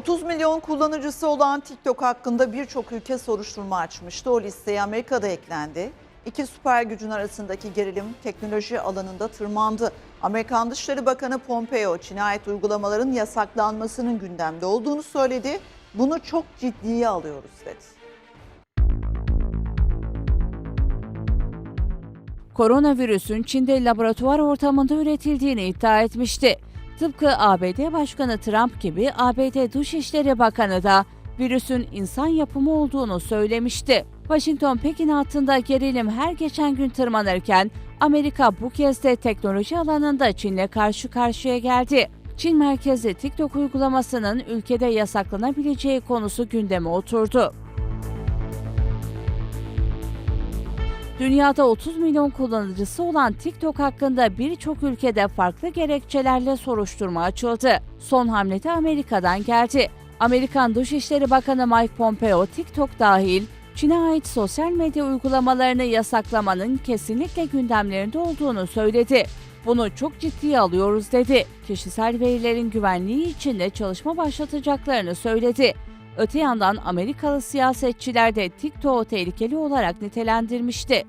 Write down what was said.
30 milyon kullanıcısı olan TikTok hakkında birçok ülke soruşturma açmıştı. O listeye Amerika'da eklendi. İki süper gücün arasındaki gerilim teknoloji alanında tırmandı. Amerikan Dışişleri Bakanı Pompeo, ait uygulamaların yasaklanmasının gündemde olduğunu söyledi. Bunu çok ciddiye alıyoruz dedi. koronavirüsün Çin'de laboratuvar ortamında üretildiğini iddia etmişti. Tıpkı ABD Başkanı Trump gibi ABD Dışişleri Bakanı da virüsün insan yapımı olduğunu söylemişti. Washington Pekin hattında gerilim her geçen gün tırmanırken Amerika bu kez de teknoloji alanında Çin'le karşı karşıya geldi. Çin merkezli TikTok uygulamasının ülkede yasaklanabileceği konusu gündeme oturdu. Dünyada 30 milyon kullanıcısı olan TikTok hakkında birçok ülkede farklı gerekçelerle soruşturma açıldı. Son hamle de Amerika'dan geldi. Amerikan Dışişleri Bakanı Mike Pompeo, TikTok dahil Çin'e ait sosyal medya uygulamalarını yasaklamanın kesinlikle gündemlerinde olduğunu söyledi. Bunu çok ciddiye alıyoruz dedi. Kişisel verilerin güvenliği için de çalışma başlatacaklarını söyledi. Öte yandan Amerikalı siyasetçiler de TikTok'u tehlikeli olarak nitelendirmişti.